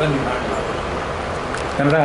เปิ้ลน้ำรา